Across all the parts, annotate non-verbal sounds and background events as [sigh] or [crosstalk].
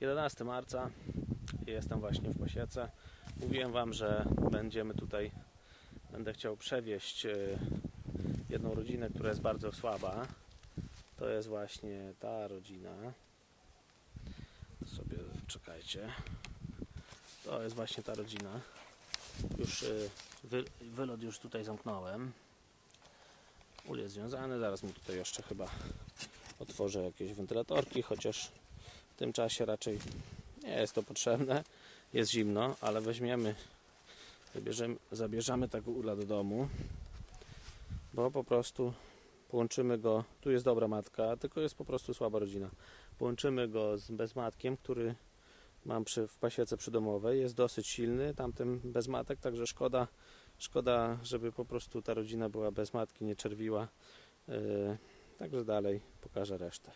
Jedenasty marca jestem właśnie w Pasiece. Mówiłem Wam, że będziemy tutaj, będę chciał przewieźć e, jedną rodzinę, która jest bardzo słaba. To jest właśnie ta rodzina. Sobie czekajcie. To jest właśnie ta rodzina. Już y, wy, wylot już tutaj zamknąłem. Ul jest związany, zaraz mu tutaj jeszcze chyba otworzę jakieś wentylatorki, chociaż w tym czasie raczej nie jest to potrzebne. Jest zimno, ale weźmiemy, zabierzemy, zabierzemy tego ula do domu, bo po prostu połączymy go, tu jest dobra matka, tylko jest po prostu słaba rodzina. Połączymy go z bezmatkiem, który mam przy, w pasiece przydomowej, jest dosyć silny, tamten bez matek, także szkoda, szkoda, żeby po prostu ta rodzina była bez matki, nie czerwiła. Yy, także dalej pokażę resztę.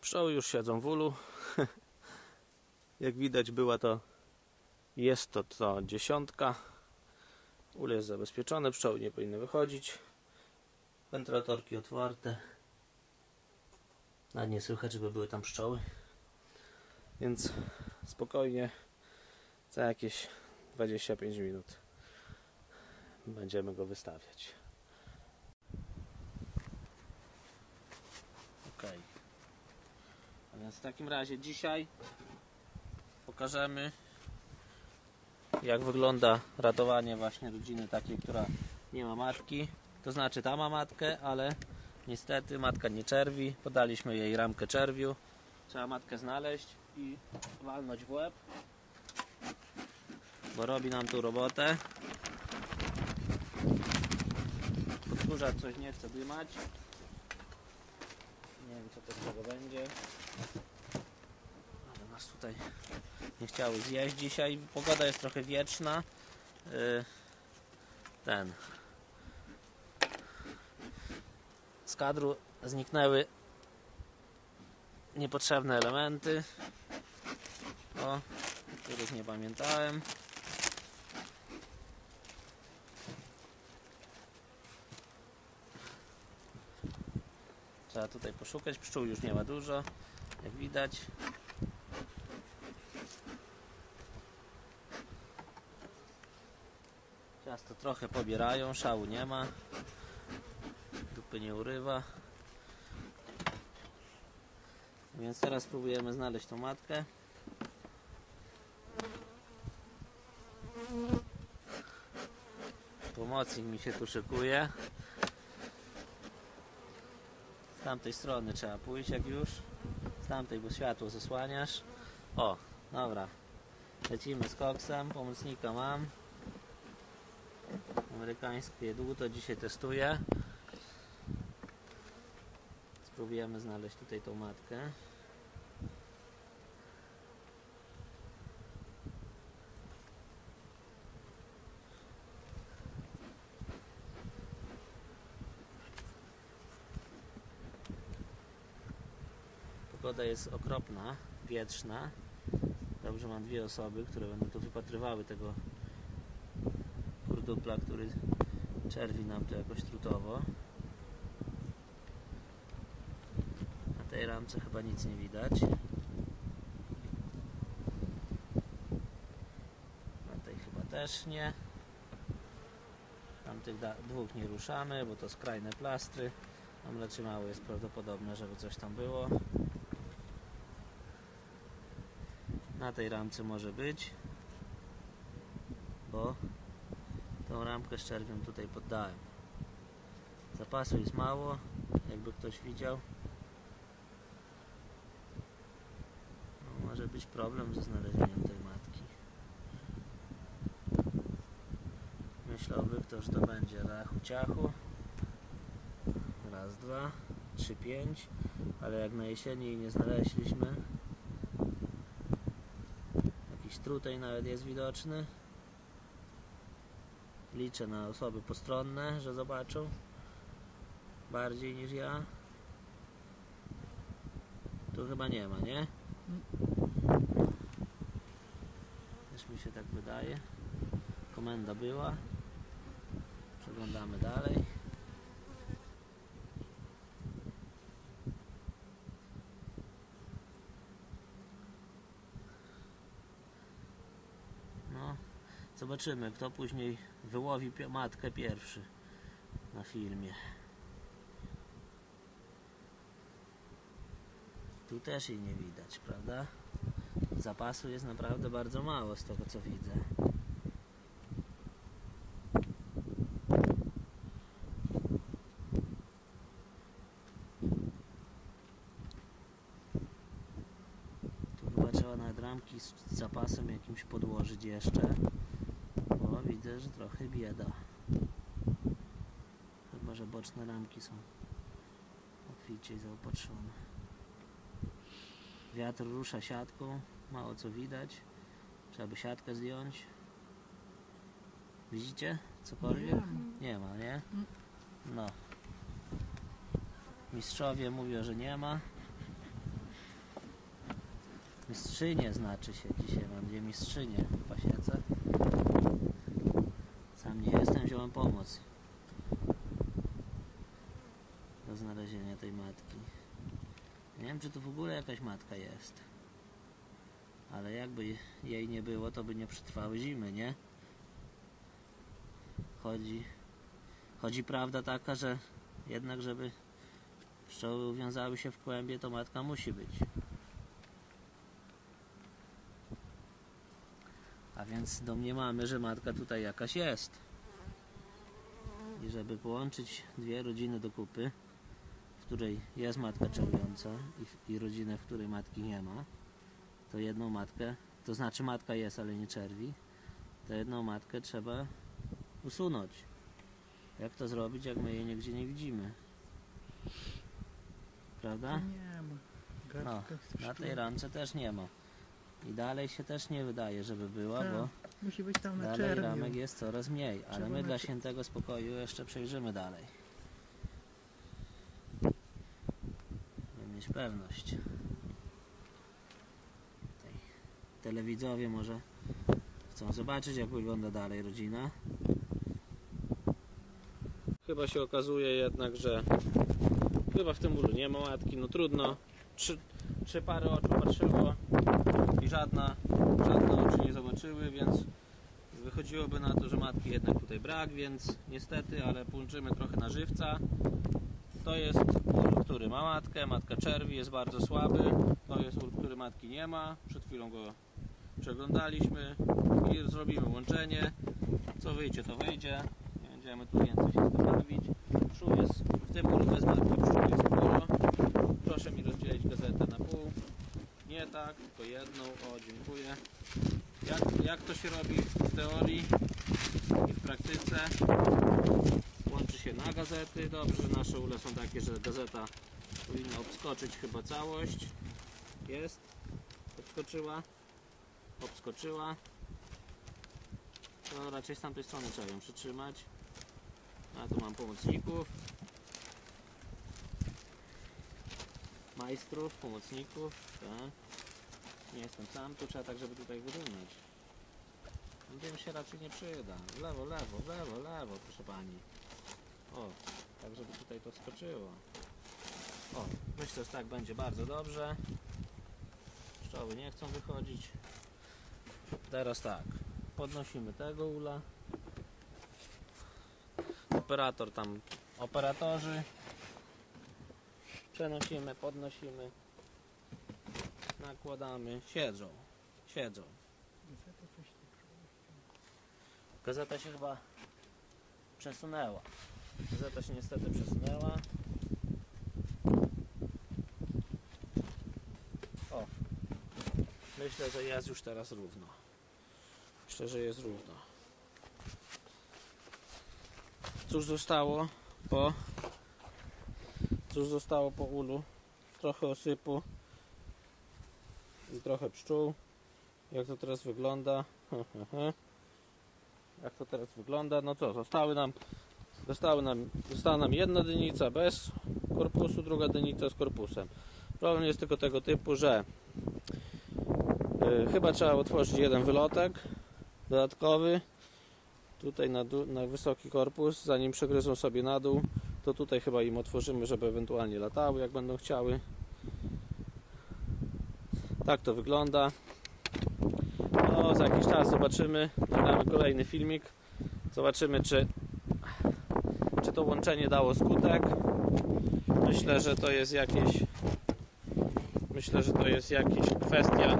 Pszczoły już siedzą w ulu. [laughs] Jak widać była to, jest to to dziesiątka. Ul jest zabezpieczony, pszczoły nie powinny wychodzić. Wentylatorki otwarte. Nawet nie słychać, żeby były tam pszczoły. Więc spokojnie za jakieś 25 minut będziemy go wystawiać. Ok. A więc w takim razie dzisiaj pokażemy jak wygląda ratowanie właśnie rodziny takiej, która nie ma matki. To znaczy ta ma matkę, ale niestety matka nie czerwi. Podaliśmy jej ramkę czerwiu. Trzeba matkę znaleźć i walnąć w łeb, bo robi nam tu robotę. Podkurzacz coś nie chce dymać. Nie wiem co to z tego będzie. Ale nas tutaj nie chciały zjeść dzisiaj. Pogoda jest trochę wieczna. Yy, Ten. Z kadru zniknęły niepotrzebne elementy, o których nie pamiętałem. Trzeba tutaj poszukać. Pszczół już nie ma dużo, jak widać. Ciasto trochę pobierają, szału nie ma. Dupy nie urywa. Więc teraz spróbujemy znaleźć tą matkę. Pomocnik mi się tu szykuje. Z tamtej strony trzeba pójść jak już. Z tamtej, bo światło zasłaniasz. O, dobra. Lecimy z koksem. Pomocnika mam. Amerykańskie dłuto dzisiaj testuję. Spróbujemy znaleźć tutaj tą matkę. Pogoda jest okropna, wietrzna. Dobrze mam dwie osoby, które będą tu wypatrywały tego kurdupla, który czerwi nam tu jakoś trutowo. Na tej ramce chyba nic nie widać. Na tej chyba też nie. Tamtych da- dwóch nie ruszamy, bo to skrajne plastry. Tam raczej mało jest prawdopodobne, żeby coś tam było. Na tej ramce może być, bo tą ramkę z czerwią tutaj poddałem. Zapasu jest mało, jakby ktoś widział. No, może być problem ze znalezieniem tej matki. Myślałby ktoś, że to będzie rachu ciachu. Raz, dwa, trzy, pięć. Ale jak na jesieni nie znaleźliśmy, jakiś trutej nawet jest widoczny. Liczę na osoby postronne, że zobaczą bardziej niż ja. Tu chyba nie ma, nie? Też mi się tak wydaje. komenda była. Przeglądamy dalej. No, zobaczymy, kto później wyłowi matkę pierwszy na filmie. Tu też jej nie widać, prawda? Zapasu jest naprawdę bardzo mało z tego co widzę. Tu chyba trzeba nawet ramki z zapasem jakimś podłożyć jeszcze. Bo widzę, że trochę bieda. Chyba, że boczne ramki są obficie zaopatrzone. Wiatr rusza siatką, mało co widać. Trzeba by siatkę zdjąć. Widzicie? Cokolwiek? Nie ma, nie? No. Mistrzowie mówią, że nie ma. Mistrzynie znaczy się dzisiaj. Dwie mistrzynie w pasiece. Sam nie jestem, wziąłem pomoc do znalezienia tej matki. Nie wiem, czy to w ogóle jakaś matka jest. Ale jakby jej nie było, to by nie przetrwały zimy, nie? Chodzi, chodzi prawda taka, że jednak, żeby pszczoły uwiązały się w kłębie, to matka musi być. A więc domniemamy, że matka tutaj jakaś jest. I żeby połączyć dwie rodziny do kupy, w której jest matka czelująca i, i rodzinę, w której matki nie ma, to jedną matkę, to znaczy matka jest, ale nie czerwi, to jedną matkę trzeba usunąć. Jak to zrobić, jak my jej nigdzie nie widzimy? Prawda? Nie ma. No, Na tej ramce też nie ma. I dalej się też nie wydaje, żeby była, Tak, bo Musi być tam na dalej czerwiu. ramek jest coraz mniej. Ale Trzeba my dla świętego spokoju jeszcze przejrzymy dalej. Żeby mieć pewność. Tutaj telewidzowie może chcą zobaczyć, jak wygląda dalej rodzina. Chyba się okazuje jednak, że chyba w tym ulu nie ma matki, no trudno. Trzy, trzy pary oczu patrzyło i żadna, żadne oczy nie zobaczyły, więc wychodziłoby na to, że matki jednak tutaj brak, więc niestety, ale połączymy trochę na żywca. To jest ul, który ma matkę, matka czerwi, jest bardzo słaby. To jest ul, który matki nie ma. Przed chwilą go przeglądaliśmy i zrobimy łączenie. Co wyjdzie, to wyjdzie. Nie będziemy tu więcej się z tym bawić. Jest, w tym bez matki pszczół jest sporo. Proszę mi rozdzielić gazetę na pół. Nie tak, tylko jedną. O, dziękuję. Jak, jak to się robi w teorii i w praktyce? Łączy się na gazety. Dobrze, że nasze ule są takie, że gazeta powinna obskoczyć chyba całość. Jest. Obskoczyła. Obskoczyła. To raczej z tamtej strony trzeba ją przytrzymać. A tu mam pomocników. Majstrów, pomocników. Tak. Nie jestem sam, tu trzeba tak, żeby tutaj wyrównać. Tym się raczej nie przyda. Lewo, lewo, lewo, lewo, proszę pani. O, tak żeby tutaj to skoczyło. O, myślę, że tak będzie bardzo dobrze. Pszczoły nie chcą wychodzić. Teraz tak, podnosimy tego ula. Operator tam, operatorzy. Przenosimy, podnosimy. Nakładamy, siedzą, siedzą. Gazeta się chyba przesunęła. Gazeta się niestety przesunęła. O, myślę, że jest już teraz równo. Myślę, że jest równo. Cóż zostało po cóż zostało po ulu? Trochę osypu i trochę pszczół. Jak to teraz wygląda? [laughs] jak to teraz wygląda. No co, zostały nam, zostały nam, została nam jedna dynica bez korpusu, druga dynica z korpusem. Problem jest tylko tego typu, że y, chyba trzeba otworzyć jeden wylotek dodatkowy tutaj na, na wysoki korpus, zanim przegryzą sobie na dół, to tutaj chyba im otworzymy, żeby ewentualnie latały, jak będą chciały. Tak to wygląda. No, za jakiś czas zobaczymy, nagramy kolejny filmik. Zobaczymy, czy, czy to łączenie dało skutek. Myślę, że to jest jakieś myślę, że to jest jakaś kwestia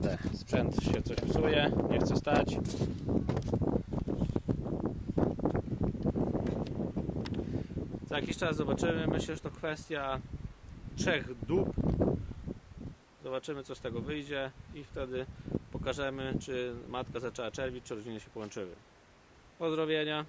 Kurde, sprzęt się coś psuje, nie chce stać. Za jakiś czas zobaczymy. Myślę, że to kwestia trzech dób. Zobaczymy, co z tego wyjdzie i wtedy pokażemy, czy matka zaczęła czerwić, czy rodziny się połączyły. Pozdrowienia.